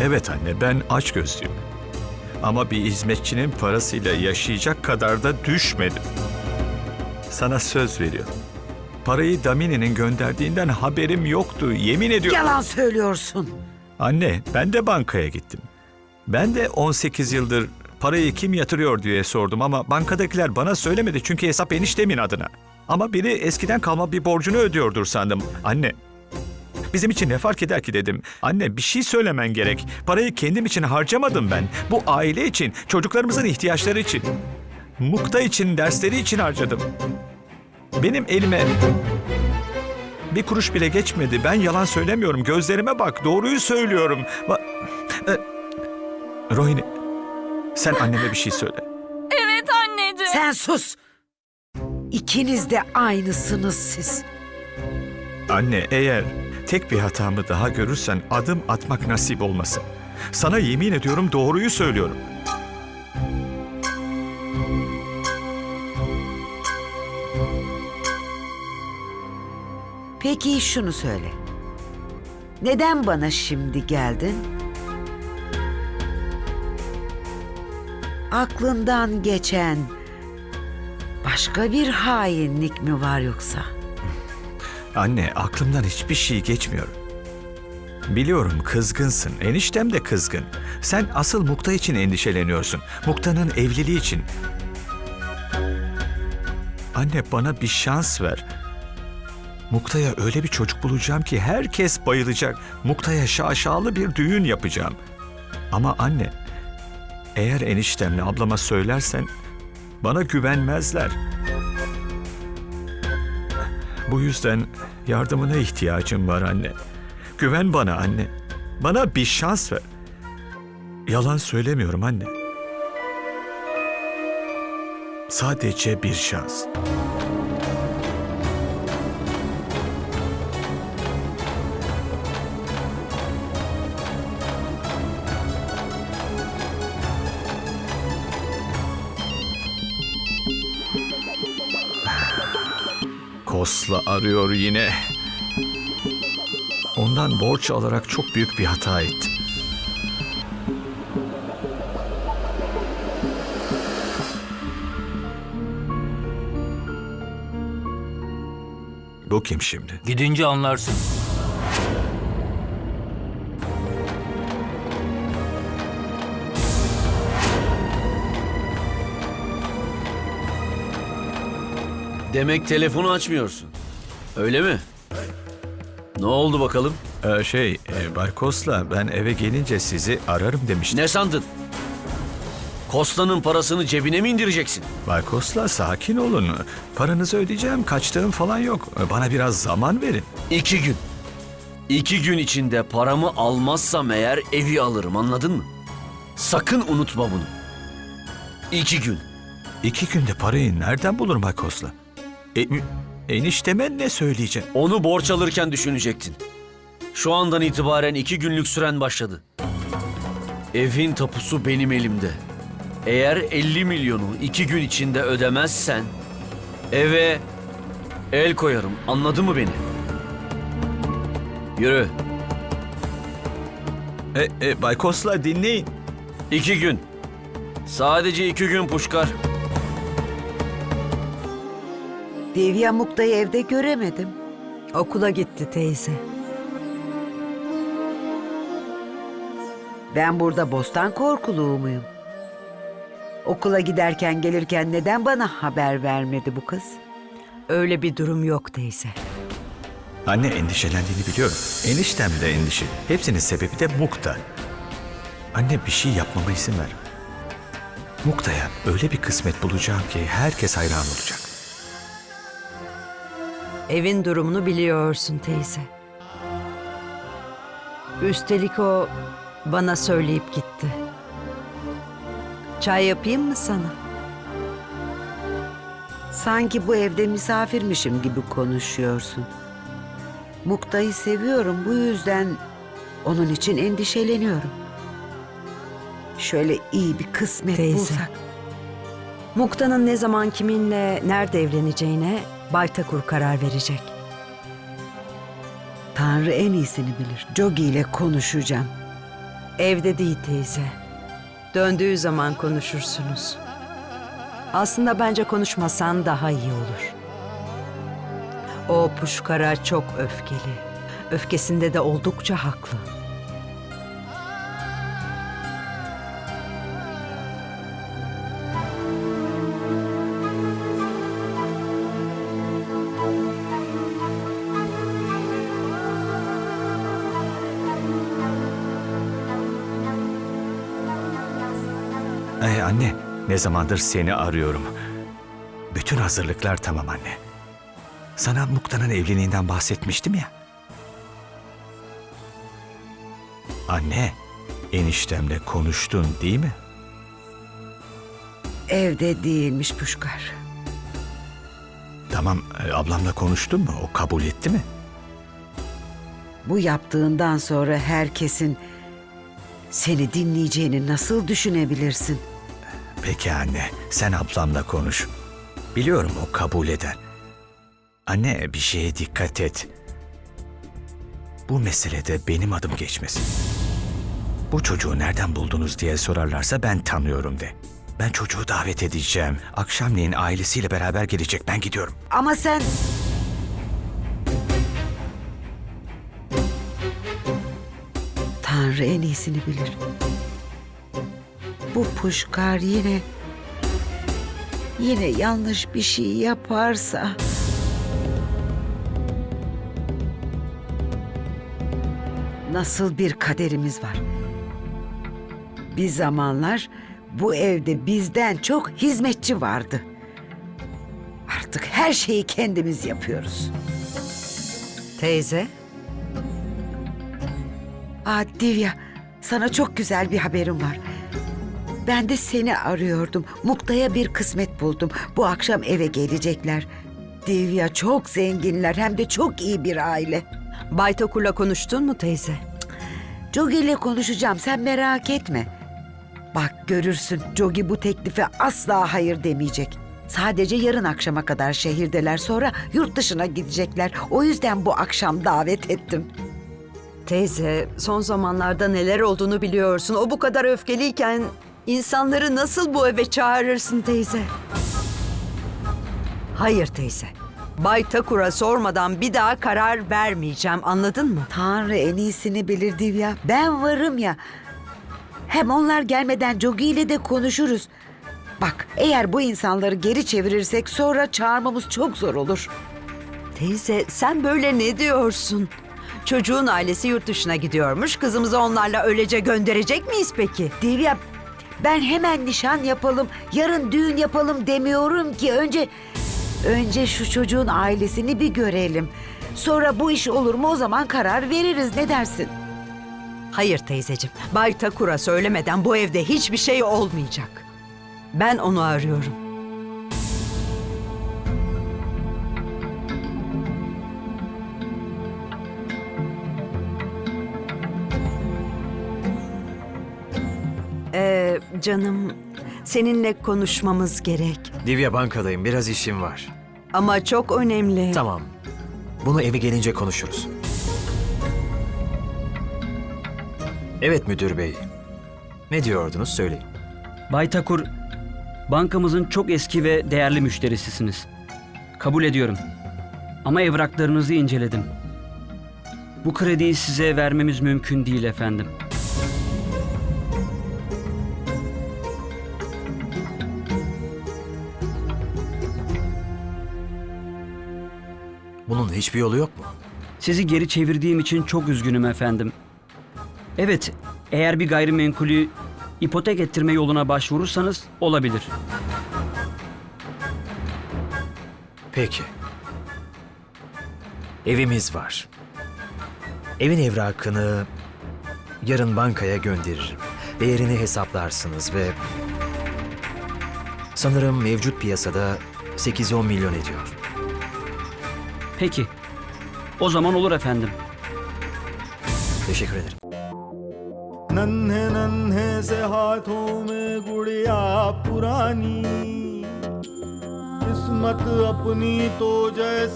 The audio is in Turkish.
Evet anne ben aç gözlüyüm. Ama bir hizmetçinin parasıyla yaşayacak kadar da düşmedim. Sana söz veriyorum. Parayı Damini'nin gönderdiğinden haberim yoktu. Yemin ediyorum. Yalan söylüyorsun. Anne, ben de bankaya gittim. Ben de 18 yıldır parayı kim yatırıyor diye sordum ama bankadakiler bana söylemedi çünkü hesap eniştemin adına. Ama biri eskiden kalma bir borcunu ödüyordur sandım. Anne, bizim için ne fark eder ki dedim. Anne bir şey söylemen gerek. Parayı kendim için harcamadım ben. Bu aile için, çocuklarımızın ihtiyaçları için. Mukta için, dersleri için harcadım. Benim elime bir kuruş bile geçmedi. Ben yalan söylemiyorum. Gözlerime bak. Doğruyu söylüyorum. Ba e, Rohini, sen anneme bir şey söyle. Evet anneciğim. Sen sus. İkiniz de aynısınız siz. Anne eğer tek bir hatamı daha görürsen adım atmak nasip olmasın. Sana yemin ediyorum doğruyu söylüyorum. Peki şunu söyle. Neden bana şimdi geldin? Aklından geçen başka bir hainlik mi var yoksa? Anne aklımdan hiçbir şey geçmiyor. Biliyorum kızgınsın. Eniştem de kızgın. Sen asıl Mukta için endişeleniyorsun. Mukta'nın evliliği için. Anne bana bir şans ver. Mukta'ya öyle bir çocuk bulacağım ki herkes bayılacak. Mukta'ya şaşalı bir düğün yapacağım. Ama anne, eğer eniştemle ablama söylersen bana güvenmezler. Bu yüzden yardımına ihtiyacım var anne. Güven bana anne. Bana bir şans ver. Yalan söylemiyorum anne. Sadece bir şans. Kosla arıyor yine. Ondan borç alarak çok büyük bir hata ettim. Bu kim şimdi? Gidince anlarsın. Demek telefonu açmıyorsun. Öyle mi? Ne oldu bakalım? Ee, şey, e, Bay Kosla ben eve gelince sizi ararım demiştim. Ne sandın? Kosta'nın parasını cebine mi indireceksin? Bay Kosla sakin olun. Paranızı ödeyeceğim, kaçtığım falan yok. Bana biraz zaman verin. İki gün. İki gün içinde paramı almazsam eğer evi alırım anladın mı? Sakın unutma bunu. İki gün. İki günde parayı nereden bulurum Bay Kosla? E, enişteme ne söyleyeceğim? Onu borç alırken düşünecektin. Şu andan itibaren iki günlük süren başladı. Evin tapusu benim elimde. Eğer 50 milyonu iki gün içinde ödemezsen eve el koyarım. Anladın mı beni? Yürü. E, e, Bay Kosla dinleyin. İki gün. Sadece iki gün Puşkar. Devya Mukta'yı evde göremedim. Okula gitti teyze. Ben burada bostan korkuluğu muyum? Okula giderken gelirken neden bana haber vermedi bu kız? Öyle bir durum yok teyze. Anne endişelendiğini biliyorum. Eniştem de endişe. Hepsinin sebebi de Mukta. Anne bir şey yapmama izin ver. Mukta'ya öyle bir kısmet bulacağım ki herkes hayran olacak. Evin durumunu biliyorsun teyze. Üstelik o bana söyleyip gitti. Çay yapayım mı sana? Sanki bu evde misafirmişim gibi konuşuyorsun. Mukta'yı seviyorum bu yüzden onun için endişeleniyorum. Şöyle iyi bir kısmet Teyze. bulsak. Mukta'nın ne zaman kiminle, nerede evleneceğine Baytakur karar verecek. Tanrı en iyisini bilir. Jogi ile konuşacağım. Evde değil teyze. Döndüğü zaman konuşursunuz. Aslında bence konuşmasan daha iyi olur. O Puşkara çok öfkeli. Öfkesinde de oldukça haklı. Anne, ne zamandır seni arıyorum. Bütün hazırlıklar tamam anne. Sana Mukta'nın evliliğinden bahsetmiştim ya. Anne, eniştemle konuştun değil mi? Evde değilmiş Puşkar. Tamam, e, ablamla konuştun mu? O kabul etti mi? Bu yaptığından sonra herkesin seni dinleyeceğini nasıl düşünebilirsin? Peki anne, sen ablamla konuş. Biliyorum o kabul eder. Anne bir şeye dikkat et. Bu meselede benim adım geçmesin. Bu çocuğu nereden buldunuz diye sorarlarsa ben tanıyorum de. Ben çocuğu davet edeceğim. Akşamleyin ailesiyle beraber gelecek. Ben gidiyorum. Ama sen... Tanrı en iyisini bilir. Bu Puşkar yine... Yine yanlış bir şey yaparsa... Nasıl bir kaderimiz var. Bir zamanlar bu evde bizden çok hizmetçi vardı. Artık her şeyi kendimiz yapıyoruz. Teyze, Aa Divya, sana çok güzel bir haberim var. Ben de seni arıyordum. Mukta'ya bir kısmet buldum. Bu akşam eve gelecekler. Divya çok zenginler hem de çok iyi bir aile. Bay Takur'la konuştun mu teyze? Jogi ile konuşacağım sen merak etme. Bak görürsün Jogi bu teklife asla hayır demeyecek. Sadece yarın akşama kadar şehirdeler sonra yurt dışına gidecekler. O yüzden bu akşam davet ettim. Teyze, son zamanlarda neler olduğunu biliyorsun. O bu kadar öfkeliyken insanları nasıl bu eve çağırırsın teyze? Hayır teyze. Bay Takur'a sormadan bir daha karar vermeyeceğim. Anladın mı? Tanrı en iyisini bilir Divya. Ben varım ya. Hem onlar gelmeden Jogi ile de konuşuruz. Bak eğer bu insanları geri çevirirsek sonra çağırmamız çok zor olur. Teyze, sen böyle ne diyorsun? Çocuğun ailesi yurt dışına gidiyormuş. Kızımızı onlarla öylece gönderecek miyiz peki? Divya ben hemen nişan yapalım, yarın düğün yapalım demiyorum ki. Önce önce şu çocuğun ailesini bir görelim. Sonra bu iş olur mu o zaman karar veririz. Ne dersin? Hayır teyzeciğim. Bay Takur'a söylemeden bu evde hiçbir şey olmayacak. Ben onu arıyorum. Canım, seninle konuşmamız gerek. Divya bankadayım. Biraz işim var. Ama çok önemli. Tamam. Bunu eve gelince konuşuruz. Evet müdür bey. Ne diyordunuz söyleyin. Bay Takur, bankamızın çok eski ve değerli müşterisisiniz. Kabul ediyorum. Ama evraklarınızı inceledim. Bu krediyi size vermemiz mümkün değil efendim. Bunun hiçbir yolu yok mu? Sizi geri çevirdiğim için çok üzgünüm efendim. Evet, eğer bir gayrimenkulü ipotek ettirme yoluna başvurursanız olabilir. Peki. Evimiz var. Evin evrakını yarın bankaya gönderirim. Değerini hesaplarsınız ve sanırım mevcut piyasada 8-10 milyon ediyor. Peki. O zaman olur efendim. Teşekkür ederim. नन्हे नन्हे से हाथों में गुड़िया पुरानी किस्मत अपनी तो जैसे